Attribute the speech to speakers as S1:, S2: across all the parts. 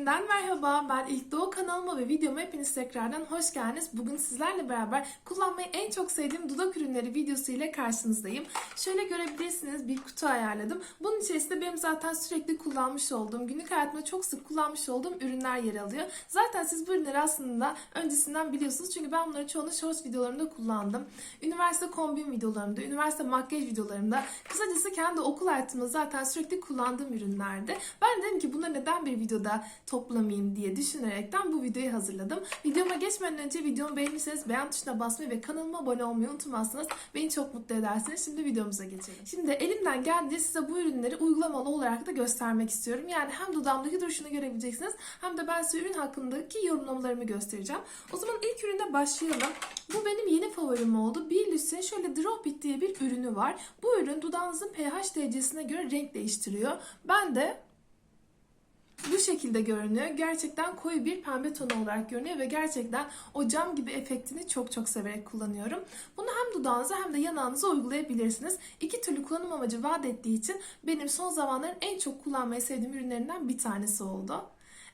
S1: Yeniden merhaba. Ben İlk Doğu kanalıma ve videoma hepiniz tekrardan hoş geldiniz. Bugün sizlerle beraber kullanmayı en çok sevdiğim dudak ürünleri videosu ile karşınızdayım. Şöyle görebilirsiniz bir kutu ayarladım. Bunun içerisinde benim zaten sürekli kullanmış olduğum, günlük hayatımda çok sık kullanmış olduğum ürünler yer alıyor. Zaten siz bu ürünleri aslında öncesinden biliyorsunuz. Çünkü ben bunları çoğunu shorts videolarımda kullandım. Üniversite kombin videolarımda, üniversite makyaj videolarımda, kısacası kendi okul hayatımda zaten sürekli kullandığım ürünlerdi. Ben dedim ki bunları neden bir videoda toplamayayım diye düşünerekten bu videoyu hazırladım. Videoma geçmeden önce videomu beğenirseniz beğen tuşuna basmayı ve kanalıma abone olmayı unutmazsanız beni çok mutlu edersiniz. Şimdi videomuza geçelim. Şimdi elimden geldiğince size bu ürünleri uygulamalı olarak da göstermek istiyorum. Yani hem dudağımdaki duruşunu görebileceksiniz hem de ben size ürün hakkındaki yorumlamalarımı göstereceğim. O zaman ilk üründe başlayalım. Bu benim yeni favorim oldu. Billys'in şöyle Drop It diye bir ürünü var. Bu ürün dudağınızın pH derecesine göre renk değiştiriyor. Ben de bu şekilde görünüyor. Gerçekten koyu bir pembe tonu olarak görünüyor ve gerçekten o cam gibi efektini çok çok severek kullanıyorum. Bunu hem dudağınıza hem de yanağınıza uygulayabilirsiniz. İki türlü kullanım amacı vaat ettiği için benim son zamanların en çok kullanmayı sevdiğim ürünlerinden bir tanesi oldu.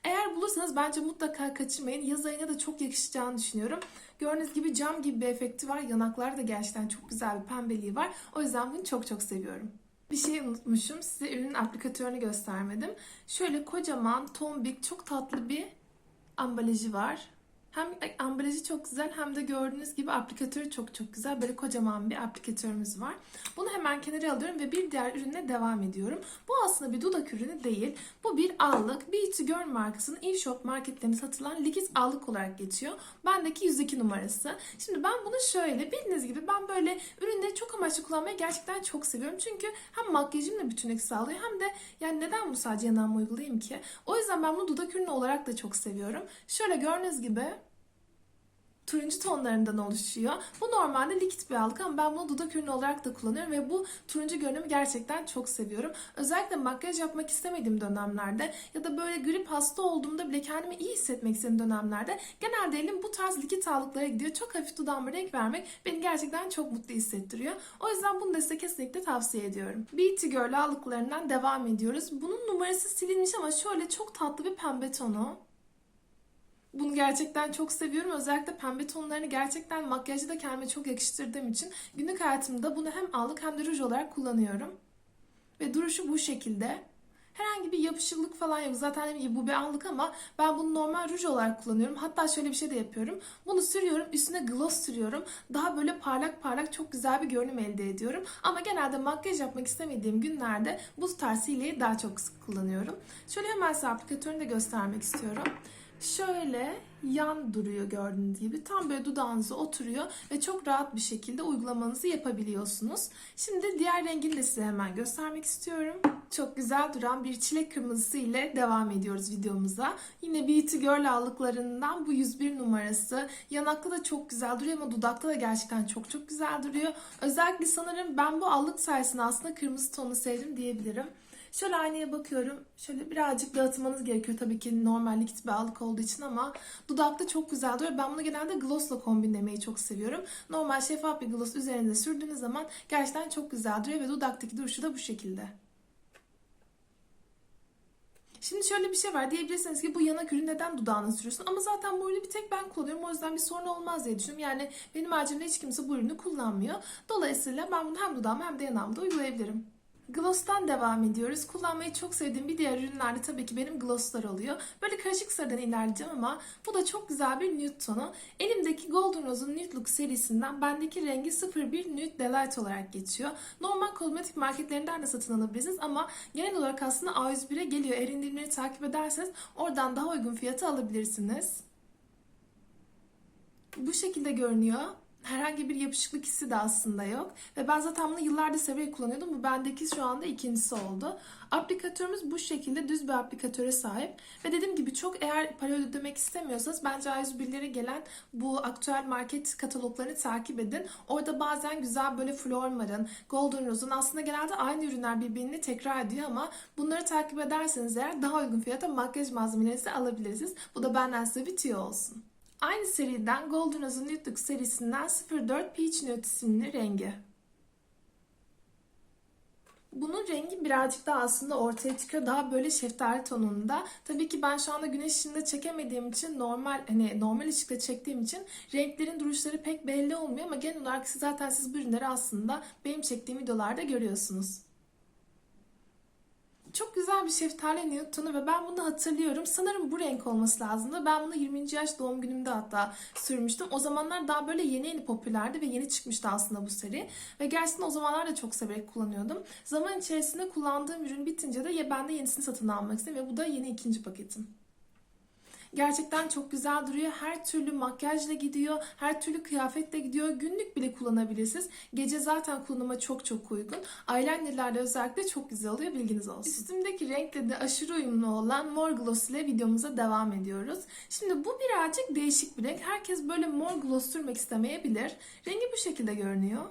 S1: Eğer bulursanız bence mutlaka kaçırmayın. Yaz ayına da çok yakışacağını düşünüyorum. Gördüğünüz gibi cam gibi bir efekti var. Yanaklar da gerçekten çok güzel bir pembeliği var. O yüzden bunu çok çok seviyorum. Bir şey unutmuşum. Size ürünün aplikatörünü göstermedim. Şöyle kocaman, tombik, çok tatlı bir ambalajı var. Hem ambalajı çok güzel hem de gördüğünüz gibi aplikatörü çok çok güzel. Böyle kocaman bir aplikatörümüz var. Bunu hemen kenara alıyorum ve bir diğer ürüne devam ediyorum. Bu aslında bir dudak ürünü değil. Bu bir allık. Beauty Girl markasının e-shop marketlerinde satılan likit allık olarak geçiyor. Bendeki 102 numarası. Şimdi ben bunu şöyle bildiğiniz gibi ben böyle ürünleri çok amaçlı kullanmayı gerçekten çok seviyorum. Çünkü hem makyajımla bütünlük sağlıyor hem de yani neden bunu sadece yanağıma uygulayayım ki? O yüzden ben bunu dudak ürünü olarak da çok seviyorum. Şöyle gördüğünüz gibi turuncu tonlarından oluşuyor. Bu normalde likit bir allık ama ben bunu dudak ürünü olarak da kullanıyorum ve bu turuncu görünümü gerçekten çok seviyorum. Özellikle makyaj yapmak istemediğim dönemlerde ya da böyle grip hasta olduğumda bile kendimi iyi hissetmek istediğim dönemlerde genelde elim bu tarz likit allıklara gidiyor. Çok hafif dudağıma renk vermek beni gerçekten çok mutlu hissettiriyor. O yüzden bunu da size kesinlikle tavsiye ediyorum. Beauty Girl allıklarından devam ediyoruz. Bunun numarası silinmiş ama şöyle çok tatlı bir pembe tonu. Bunu gerçekten çok seviyorum. Özellikle pembe tonlarını gerçekten makyajda da kendime çok yakıştırdığım için günlük hayatımda bunu hem allık hem de ruj olarak kullanıyorum. Ve duruşu bu şekilde. Herhangi bir yapışıklık falan yok. Zaten bu bir allık ama ben bunu normal ruj olarak kullanıyorum. Hatta şöyle bir şey de yapıyorum. Bunu sürüyorum, üstüne gloss sürüyorum. Daha böyle parlak parlak çok güzel bir görünüm elde ediyorum. Ama genelde makyaj yapmak istemediğim günlerde bu tarz hileyi daha çok sık kullanıyorum. Şöyle hemen size aplikatörünü de göstermek istiyorum şöyle yan duruyor gördüğünüz gibi. Tam böyle dudağınıza oturuyor ve çok rahat bir şekilde uygulamanızı yapabiliyorsunuz. Şimdi diğer rengini de size hemen göstermek istiyorum. Çok güzel duran bir çilek kırmızısı ile devam ediyoruz videomuza. Yine Beauty Girl allıklarından bu 101 numarası. Yanakta da çok güzel duruyor ama dudakta da gerçekten çok çok güzel duruyor. Özellikle sanırım ben bu allık sayesinde aslında kırmızı tonu sevdim diyebilirim. Şöyle aynaya bakıyorum. Şöyle birazcık dağıtmanız gerekiyor tabii ki normal likit bir allık olduğu için ama dudakta çok güzel duruyor. Ben bunu genelde glossla kombinlemeyi çok seviyorum. Normal şeffaf bir gloss üzerinde sürdüğünüz zaman gerçekten çok güzel duruyor ve dudaktaki duruşu da bu şekilde. Şimdi şöyle bir şey var diyebilirsiniz ki bu yanak ürün neden dudağına sürüyorsun? Ama zaten bu ürünü bir tek ben kullanıyorum. O yüzden bir sorun olmaz diye düşünüyorum. Yani benim haricimde hiç kimse bu ürünü kullanmıyor. Dolayısıyla ben bunu hem dudağıma hem de yanağımda uygulayabilirim. Gloss'tan devam ediyoruz. Kullanmayı çok sevdiğim bir diğer ürünlerde tabii ki benim glosslar oluyor. Böyle karışık sarıdan ilerleyeceğim ama bu da çok güzel bir nude tonu. Elimdeki Golden Rose'un Nude Look serisinden bendeki rengi 01 Nude Delight olarak geçiyor. Normal kozmetik marketlerinden de satın alabilirsiniz ama genel olarak aslında A101'e geliyor. Eğer indirimleri takip ederseniz oradan daha uygun fiyata alabilirsiniz. Bu şekilde görünüyor herhangi bir yapışıklık hissi de aslında yok. Ve ben zaten bunu yıllardır severek kullanıyordum. Bu bendeki şu anda ikincisi oldu. Aplikatörümüz bu şekilde düz bir aplikatöre sahip. Ve dediğim gibi çok eğer para ödemek istemiyorsanız bence A101'lere gelen bu aktüel market kataloglarını takip edin. Orada bazen güzel böyle Flormar'ın, Golden Rose'un aslında genelde aynı ürünler birbirini tekrar ediyor ama bunları takip ederseniz eğer daha uygun fiyata makyaj malzemelerinizi alabilirsiniz. Bu da benden size bir tüyo olsun. Aynı seriden Golden Rose'un Nude serisinden 04 Peach Nude isimli rengi. Bunun rengi birazcık daha aslında ortaya çıkıyor. Daha böyle şeftali tonunda. Tabii ki ben şu anda güneş ışığında çekemediğim için normal hani normal ışıkta çektiğim için renklerin duruşları pek belli olmuyor ama genel olarak siz zaten siz bu ürünleri aslında benim çektiğim videolarda görüyorsunuz. Çok güzel bir şeftali nude tonu ve ben bunu hatırlıyorum. Sanırım bu renk olması lazımdı. Ben bunu 20. yaş doğum günümde hatta sürmüştüm. O zamanlar daha böyle yeni yeni popülerdi ve yeni çıkmıştı aslında bu seri. Ve gerçekten o zamanlar da çok severek kullanıyordum. Zaman içerisinde kullandığım ürün bitince de ya ben de yenisini satın almak istedim ve bu da yeni ikinci paketim. Gerçekten çok güzel duruyor. Her türlü makyajla gidiyor. Her türlü kıyafetle gidiyor. Günlük bile kullanabilirsiniz. Gece zaten kullanıma çok çok uygun. Eyelinerlerle özellikle çok güzel oluyor. Bilginiz olsun. Üstümdeki renkle de aşırı uyumlu olan mor gloss ile videomuza devam ediyoruz. Şimdi bu birazcık değişik bir renk. Herkes böyle mor gloss sürmek istemeyebilir. Rengi bu şekilde görünüyor.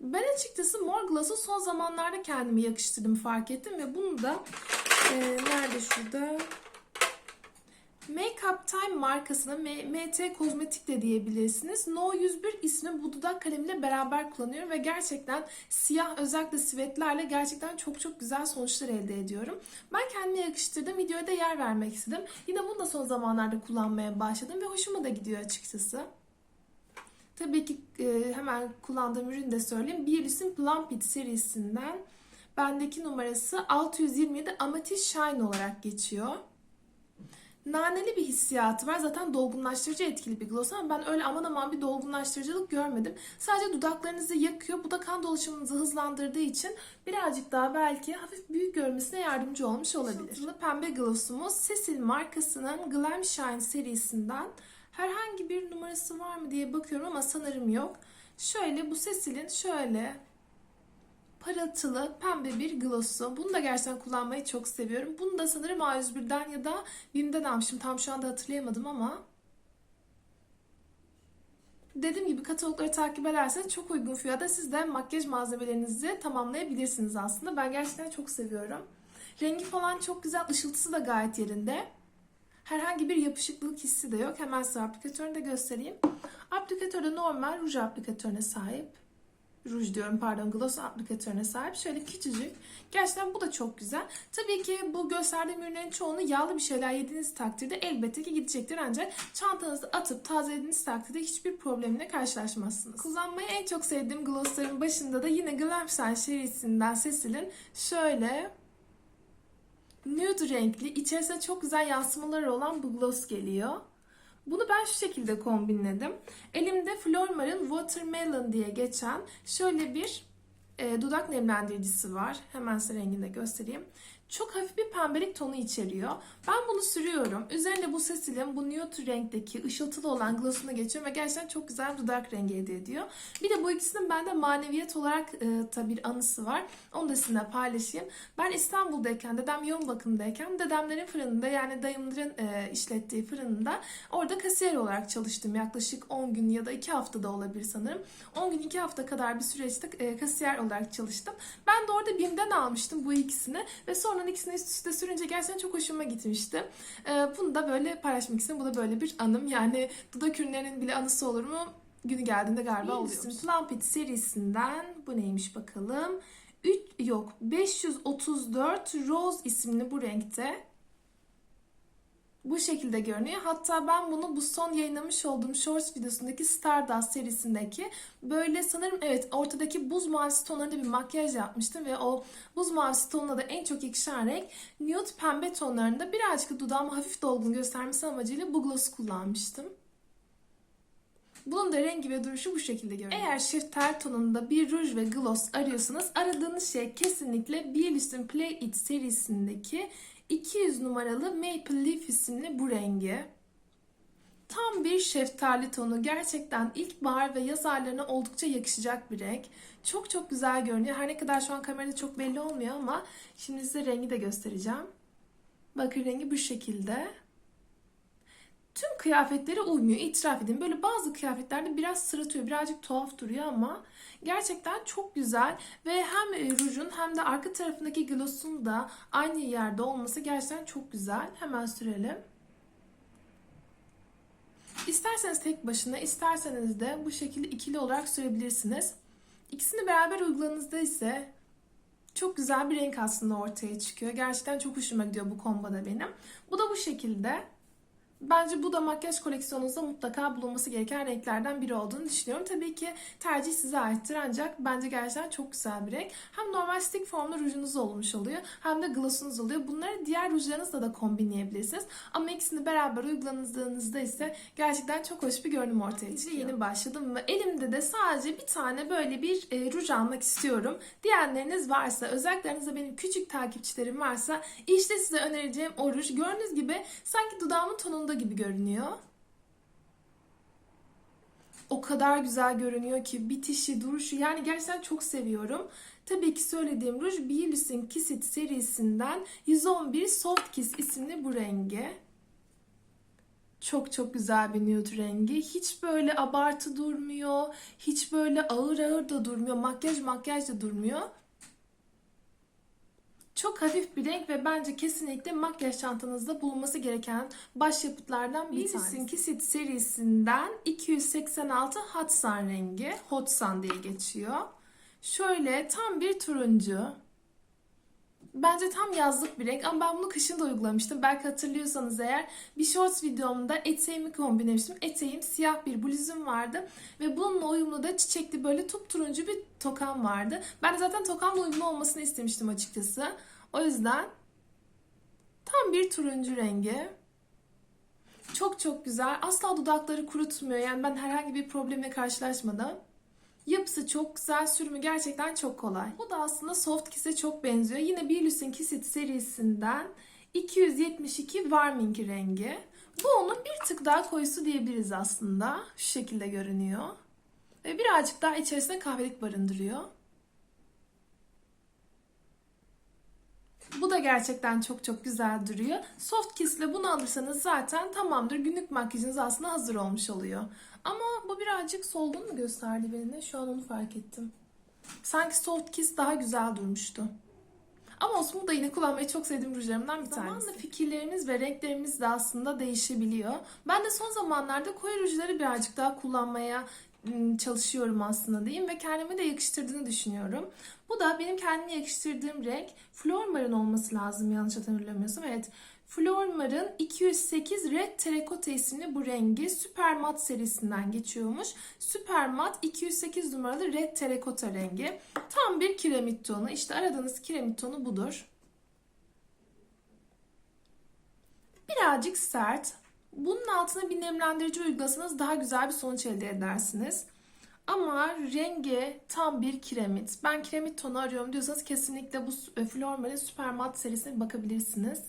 S1: Ben açıkçası mor gloss'u son zamanlarda kendime yakıştırdım fark ettim ve bunu da e, nerede şurada Make Up Time markasının MT Kozmetik de diyebilirsiniz. No 101 ismi bu dudak kalemiyle beraber kullanıyorum ve gerçekten siyah özellikle sivetlerle gerçekten çok çok güzel sonuçlar elde ediyorum. Ben kendime yakıştırdım. Videoya da yer vermek istedim. Yine bunu da son zamanlarda kullanmaya başladım ve hoşuma da gidiyor açıkçası. Tabii ki e, hemen kullandığım ürünü de söyleyeyim. Bielis'in Plum Pit serisinden bendeki numarası 627 Amethyst Shine olarak geçiyor. Naneli bir hissiyatı var. Zaten dolgunlaştırıcı etkili bir gloss ama ben öyle aman aman bir dolgunlaştırıcılık görmedim. Sadece dudaklarınızı yakıyor. Bu da kan dolaşımınızı hızlandırdığı için birazcık daha belki hafif büyük görmesine yardımcı olmuş olabilir. Işıltılı pembe glossumuz Cecil markasının Glam Shine serisinden. Herhangi bir numarası var mı diye bakıyorum ama sanırım yok. Şöyle bu Cecil'in şöyle parıltılı pembe bir glossu. Bunu da gerçekten kullanmayı çok seviyorum. Bunu da sanırım A101'den ya da BİM'den almıştım. Tam şu anda hatırlayamadım ama. Dediğim gibi katalogları takip ederseniz çok uygun fiyata siz de makyaj malzemelerinizi tamamlayabilirsiniz aslında. Ben gerçekten çok seviyorum. Rengi falan çok güzel. ışıltısı da gayet yerinde. Herhangi bir yapışıklık hissi de yok. Hemen size aplikatörünü de göstereyim. Aplikatör de normal ruj aplikatörüne sahip ruj diyorum pardon gloss aplikatörüne sahip. Şöyle küçücük. Gerçekten bu da çok güzel. Tabii ki bu gösterdiğim ürünlerin çoğunu yağlı bir şeyler yediğiniz takdirde elbette ki gidecektir. Ancak çantanızda atıp tazelediğiniz takdirde hiçbir problemle karşılaşmazsınız. Kullanmayı en çok sevdiğim glossların başında da yine Glamshine serisinden Cecil'in şöyle nude renkli, içerisinde çok güzel yansımaları olan bu gloss geliyor. Bunu ben şu şekilde kombinledim. Elimde Flormar'ın Watermelon diye geçen şöyle bir e, dudak nemlendiricisi var. Hemen size rengini de göstereyim. Çok hafif bir pembelik tonu içeriyor. Ben bunu sürüyorum. Üzerine bu Cecil'in bu nude renkteki ışıltılı olan glossuna geçiyorum ve gerçekten çok güzel bir dudak rengi elde ediyor. Bir de bu ikisinin bende maneviyat olarak e, tabi bir anısı var. Onu da sizinle paylaşayım. Ben İstanbul'dayken, dedem yoğun bakımdayken dedemlerin fırınında yani dayımların e, işlettiği fırınında orada kasiyer olarak çalıştım. Yaklaşık 10 gün ya da 2 haftada olabilir sanırım. 10 gün 2 hafta kadar bir süreçte e, kasiyer olarak çalıştım. Ben de orada BİM'den almıştım bu ikisini ve sonra Onların ikisini üst üste sürünce gerçekten çok hoşuma gitmişti. Ee, bunu da böyle paylaşmak istedim. Bu da böyle bir anım. Yani dudak ürünlerinin bile anısı olur mu? Günü geldiğinde galiba oluyor. Plumpit serisinden bu neymiş bakalım. 3 yok 534 Rose isimli bu renkte bu şekilde görünüyor. Hatta ben bunu bu son yayınlamış olduğum Shorts videosundaki Stardust serisindeki böyle sanırım evet ortadaki buz mavisi tonlarında bir makyaj yapmıştım ve o buz mavisi tonuna da en çok yakışan renk nude pembe tonlarında birazcık dudağımı hafif dolgun göstermesi amacıyla bu gloss kullanmıştım. Bunun da rengi ve duruşu bu şekilde görünüyor. Eğer şeftali tonunda bir ruj ve gloss arıyorsanız aradığınız şey kesinlikle Bielis'in Play It serisindeki 200 numaralı Maple Leaf isimli bu rengi. Tam bir şeftali tonu. Gerçekten ilkbahar ve yaz aylarına oldukça yakışacak bir renk. Çok çok güzel görünüyor. Her ne kadar şu an kamerada çok belli olmuyor ama şimdi size rengi de göstereceğim. Bakın rengi bu şekilde. Tüm kıyafetlere uymuyor. İtiraf edeyim. Böyle bazı kıyafetlerde biraz sırıtıyor. Birazcık tuhaf duruyor ama gerçekten çok güzel. Ve hem e, rujun hem de arka tarafındaki gloss'un da aynı yerde olması gerçekten çok güzel. Hemen sürelim. İsterseniz tek başına, isterseniz de bu şekilde ikili olarak sürebilirsiniz. İkisini beraber uyguladığınızda ise çok güzel bir renk aslında ortaya çıkıyor. Gerçekten çok hoşuma gidiyor bu komboda benim. Bu da bu şekilde. Bence bu da makyaj koleksiyonunuzda mutlaka bulunması gereken renklerden biri olduğunu düşünüyorum. Tabii ki tercih size aittir ancak bence gerçekten çok güzel bir renk. Hem normal stick formda rujunuz olmuş oluyor hem de glossunuz oluyor. Bunları diğer rujlarınızla da kombinleyebilirsiniz. Ama ikisini beraber uyguladığınızda ise gerçekten çok hoş bir görünüm ortaya çıkıyor. Yeni başladım ve elimde de sadece bir tane böyle bir e, ruj almak istiyorum. Diyenleriniz varsa, özellikle aranızda benim küçük takipçilerim varsa işte size önereceğim o ruj. Gördüğünüz gibi sanki dudağımın tonunda gibi görünüyor. O kadar güzel görünüyor ki bitişi, duruşu yani gerçekten çok seviyorum. Tabii ki söylediğim ruj Biolis'in Kiss serisinden 111 Soft Kiss isimli bu rengi. Çok çok güzel bir nude rengi. Hiç böyle abartı durmuyor. Hiç böyle ağır ağır da durmuyor. Makyaj makyaj da durmuyor. Çok hafif bir renk ve bence kesinlikle makyaj çantanızda bulunması gereken başyapıtlardan bir tanesi. Bielis'in Kiss It serisinden 286 Hot Sun rengi. Hot Sun diye geçiyor. Şöyle tam bir turuncu. Bence tam yazlık bir renk ama ben bunu kışın da uygulamıştım. Belki hatırlıyorsanız eğer bir shorts videomda eteğimi kombinlemiştim. Eteğim siyah bir bluzum vardı ve bununla uyumlu da çiçekli böyle tup turuncu bir tokam vardı. Ben de zaten tokamla uyumlu olmasını istemiştim açıkçası. O yüzden tam bir turuncu rengi. Çok çok güzel. Asla dudakları kurutmuyor. Yani ben herhangi bir problemle karşılaşmadım. Yapısı çok güzel, sürümü gerçekten çok kolay. Bu da aslında Soft Kiss'e çok benziyor. Yine Bielis'in Kiss It serisinden 272 Warming rengi. Bu onun bir tık daha koyusu diyebiliriz aslında. Şu şekilde görünüyor. Ve birazcık daha içerisinde kahvelik barındırıyor. Bu da gerçekten çok çok güzel duruyor. Soft Kiss ile bunu alırsanız zaten tamamdır. Günlük makyajınız aslında hazır olmuş oluyor. Ama bu birazcık solgun mu gösterdi beni? Şu an onu fark ettim. Sanki Soft Kiss daha güzel durmuştu. Ama bu da yine kullanmayı çok sevdiğim rujlarımdan bir tanesi. Zamanla fikirlerimiz ve renklerimiz de aslında değişebiliyor. Ben de son zamanlarda koyu rujları birazcık daha kullanmaya çalışıyorum aslında diyeyim ve kendime de yakıştırdığını düşünüyorum. Bu da benim kendime yakıştırdığım renk Flormar'ın olması lazım yanlış hatırlamıyorsam. Evet Flormar'ın 208 Red Terracotta isimli bu rengi Super Matte serisinden geçiyormuş. Super Matte 208 numaralı Red Terracotta rengi. Tam bir kiremit tonu. İşte aradığınız kiremit tonu budur. Birazcık sert. Bunun altına bir nemlendirici uygulasanız daha güzel bir sonuç elde edersiniz. Ama rengi tam bir kiremit. Ben kiremit tonu arıyorum diyorsanız kesinlikle bu Flormar'ın Super Matte serisine bakabilirsiniz.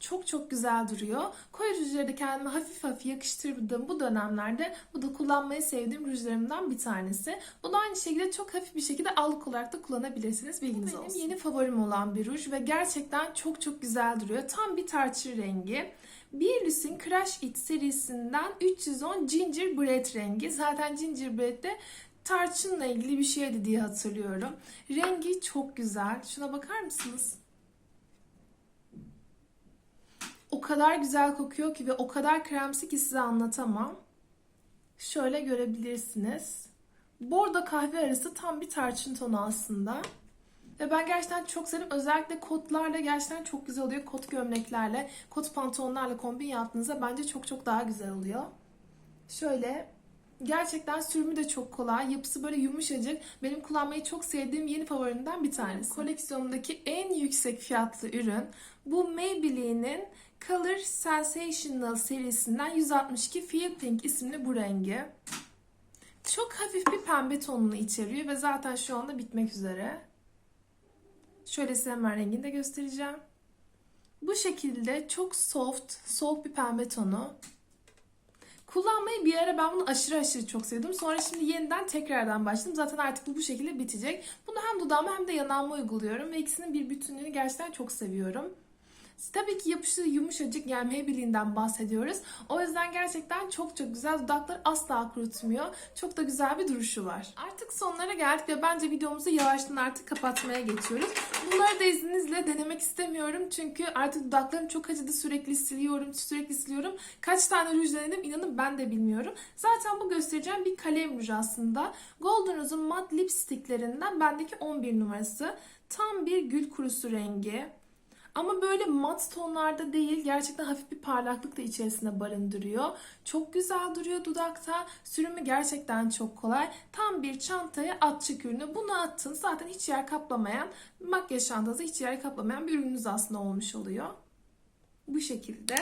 S1: Çok çok güzel duruyor. Koyu rujları da kendime hafif hafif yakıştırdığım bu dönemlerde bu da kullanmayı sevdiğim rujlarımdan bir tanesi. Bu da aynı şekilde çok hafif bir şekilde allık olarak da kullanabilirsiniz. Bilginiz olsun. Benim yeni favorim olan bir ruj ve gerçekten çok çok güzel duruyor. Tam bir tarçın rengi. Bielis'in Crush It serisinden 310 Gingerbread rengi. Zaten Gingerbread'de tarçınla ilgili bir şeydi diye hatırlıyorum. Rengi çok güzel. Şuna bakar mısınız? O kadar güzel kokuyor ki ve o kadar kremsi ki size anlatamam. Şöyle görebilirsiniz. Bordo kahve arası tam bir tarçın tonu aslında. Ve ben gerçekten çok sevdim. Özellikle kotlarla gerçekten çok güzel oluyor. Kot gömleklerle, kot pantolonlarla kombin yaptığınızda bence çok çok daha güzel oluyor. Şöyle Gerçekten sürümü de çok kolay. Yapısı böyle yumuşacık. Benim kullanmayı çok sevdiğim yeni favorimden bir tanesi. Koleksiyonumdaki en yüksek fiyatlı ürün bu Maybelline'in Color Sensational serisinden 162 Feel Pink isimli bu rengi. Çok hafif bir pembe tonunu içeriyor ve zaten şu anda bitmek üzere. Şöyle size hemen rengini de göstereceğim. Bu şekilde çok soft, soğuk bir pembe tonu. Kullanmayı bir ara ben bunu aşırı aşırı çok sevdim. Sonra şimdi yeniden tekrardan başladım. Zaten artık bu bu şekilde bitecek. Bunu hem dudağıma hem de yanağıma uyguluyorum. Ve ikisinin bir bütünlüğünü gerçekten çok seviyorum. Tabii ki yapıştığı yumuşacık yani Maybelline'den bahsediyoruz. O yüzden gerçekten çok çok güzel. Dudakları asla kurutmuyor. Çok da güzel bir duruşu var. Artık sonlara geldik ve bence videomuzu yavaştan artık kapatmaya geçiyoruz. Bunları da izninizle denemek istemiyorum. Çünkü artık dudaklarım çok acıdı. Sürekli siliyorum, sürekli siliyorum. Kaç tane ruj denedim inanın ben de bilmiyorum. Zaten bu göstereceğim bir kalem ruj aslında. Golden Rose'un mat lipsticklerinden bendeki 11 numarası. Tam bir gül kurusu rengi. Ama böyle mat tonlarda değil, gerçekten hafif bir parlaklık da içerisinde barındırıyor. Çok güzel duruyor dudakta. Sürümü gerçekten çok kolay. Tam bir çantaya atçık ürünü. Bunu attın zaten hiç yer kaplamayan, makyaj çantanızda hiç yer kaplamayan bir ürününüz aslında olmuş oluyor. Bu şekilde.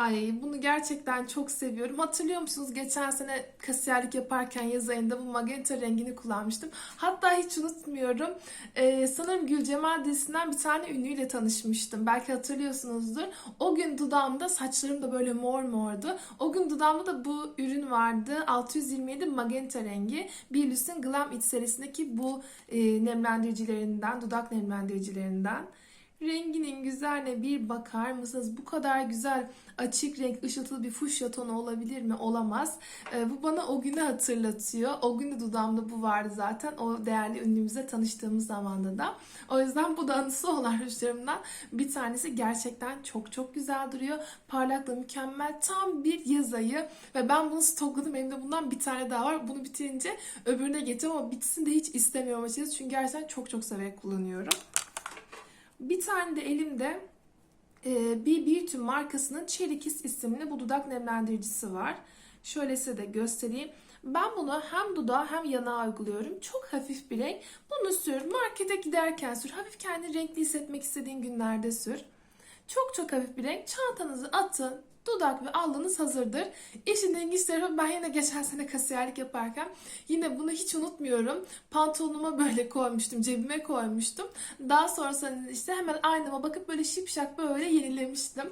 S1: Ay bunu gerçekten çok seviyorum. Hatırlıyor musunuz geçen sene kasiyerlik yaparken yaz ayında bu magenta rengini kullanmıştım. Hatta hiç unutmuyorum. Ee, sanırım Gülcemal dizisinden bir tane ünlüyle tanışmıştım. Belki hatırlıyorsunuzdur. O gün dudağımda saçlarım da böyle mor mordu. O gün dudağımda da bu ürün vardı. 627 magenta rengi. Billys'in Glam It serisindeki bu e, nemlendiricilerinden, dudak nemlendiricilerinden. Renginin güzelliğine bir bakar mısınız? Bu kadar güzel açık renk ışıltılı bir fuşya tonu olabilir mi? Olamaz. Ee, bu bana o günü hatırlatıyor. O gün de dudağımda bu vardı zaten. O değerli ünlümüzle tanıştığımız zamanda da. O yüzden bu da anısı olan rujlarımdan bir tanesi gerçekten çok çok güzel duruyor. Parlaklığı mükemmel. Tam bir yaz ayı ve ben bunu stokladım. Elimde bundan bir tane daha var. Bunu bitirince öbürüne geçeceğim ama bitsin de hiç istemiyorum açıkçası. Çünkü gerçekten çok çok severek kullanıyorum. Bir tane de elimde e, bir Beauty markasının Cherry isimli bu dudak nemlendiricisi var. Şöyle size de göstereyim. Ben bunu hem dudağa hem yanağa uyguluyorum. Çok hafif bir renk. Bunu sür. Markete giderken sür. Hafif kendini renkli hissetmek istediğin günlerde sür. Çok çok hafif bir renk. Çantanızı atın. Dudak ve alnınız hazırdır. İşin ilginç tarafı ben yine geçen sene kasiyerlik yaparken yine bunu hiç unutmuyorum. Pantolonuma böyle koymuştum, cebime koymuştum. Daha sonrasında işte hemen aynama bakıp böyle şipşak böyle yenilemiştim.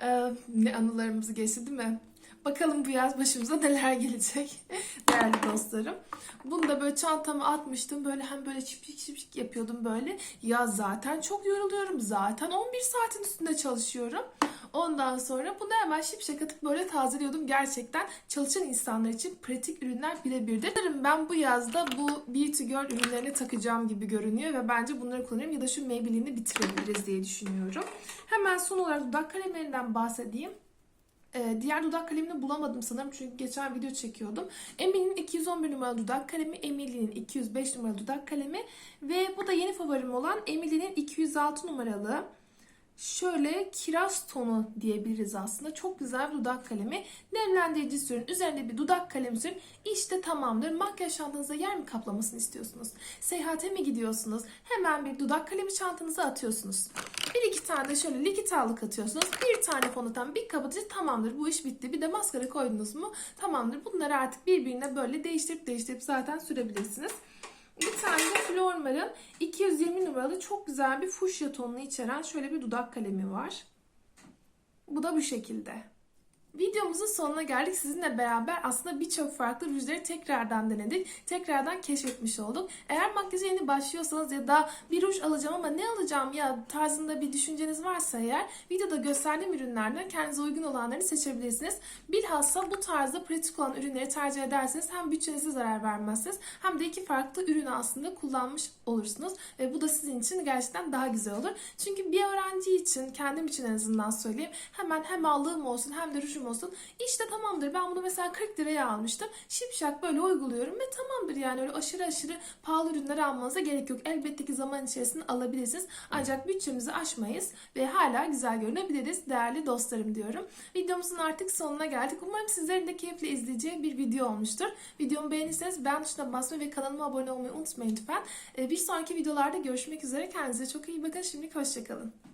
S1: Ee, ne anılarımız geçti değil mi? Bakalım bu yaz başımıza neler gelecek değerli dostlarım. Bunu da böyle çantama atmıştım. Böyle hem böyle çipçik çipçik yapıyordum böyle. Ya zaten çok yoruluyorum. Zaten 11 saatin üstünde çalışıyorum. Ondan sonra bunu hemen şipşak atıp böyle tazeliyordum. Gerçekten çalışan insanlar için pratik ürünler birebirdir. Sanırım ben bu yazda bu Beauty Girl ürünlerini takacağım gibi görünüyor ve bence bunları kullanırım ya da şu Maybelline'i bitirebiliriz diye düşünüyorum. Hemen son olarak dudak kalemlerinden bahsedeyim. Ee, diğer dudak kalemini bulamadım sanırım çünkü geçen video çekiyordum. Emily'nin 211 numaralı dudak kalemi, Emily'nin 205 numaralı dudak kalemi ve bu da yeni favorim olan Emily'nin 206 numaralı şöyle kiraz tonu diyebiliriz aslında. Çok güzel bir dudak kalemi. Nemlendirici sürün. Üzerinde bir dudak kalemi sürün. İşte tamamdır. Makyaj çantanıza yer mi kaplamasını istiyorsunuz? Seyahate mi gidiyorsunuz? Hemen bir dudak kalemi çantanıza atıyorsunuz. Bir iki tane de şöyle likit allık atıyorsunuz. Bir tane fondöten, bir kapatıcı tamamdır. Bu iş bitti. Bir de maskara koydunuz mu? Tamamdır. Bunları artık birbirine böyle değiştirip değiştirip zaten sürebilirsiniz. Bir tane de Flormar'ın 220 numaralı çok güzel bir fuşya tonunu içeren şöyle bir dudak kalemi var. Bu da bu şekilde. Videomuzun sonuna geldik. Sizinle beraber aslında birçok farklı rujları tekrardan denedik. Tekrardan keşfetmiş olduk. Eğer makyaja yeni başlıyorsanız ya da bir ruj alacağım ama ne alacağım ya tarzında bir düşünceniz varsa eğer videoda gösterdiğim ürünlerden kendinize uygun olanları seçebilirsiniz. Bilhassa bu tarzda pratik olan ürünleri tercih ederseniz hem bütçenize zarar vermezsiniz hem de iki farklı ürünü aslında kullanmış olursunuz. Ve bu da sizin için gerçekten daha güzel olur. Çünkü bir öğrenci için, kendim için en azından söyleyeyim. Hemen hem aldığım olsun hem de rujum olsun. İşte tamamdır. Ben bunu mesela 40 liraya almıştım. Şipşak böyle uyguluyorum ve tamamdır yani öyle aşırı aşırı pahalı ürünleri almanıza gerek yok. Elbette ki zaman içerisinde alabilirsiniz. Ancak bütçemizi aşmayız ve hala güzel görünebiliriz değerli dostlarım diyorum. Videomuzun artık sonuna geldik. Umarım sizlerin de keyifle izleyeceği bir video olmuştur. Videomu beğenirseniz beğen tuşuna basmayı ve kanalıma abone olmayı unutmayın lütfen. Bir sonraki videolarda görüşmek üzere. Kendinize çok iyi bakın. Şimdilik hoşçakalın.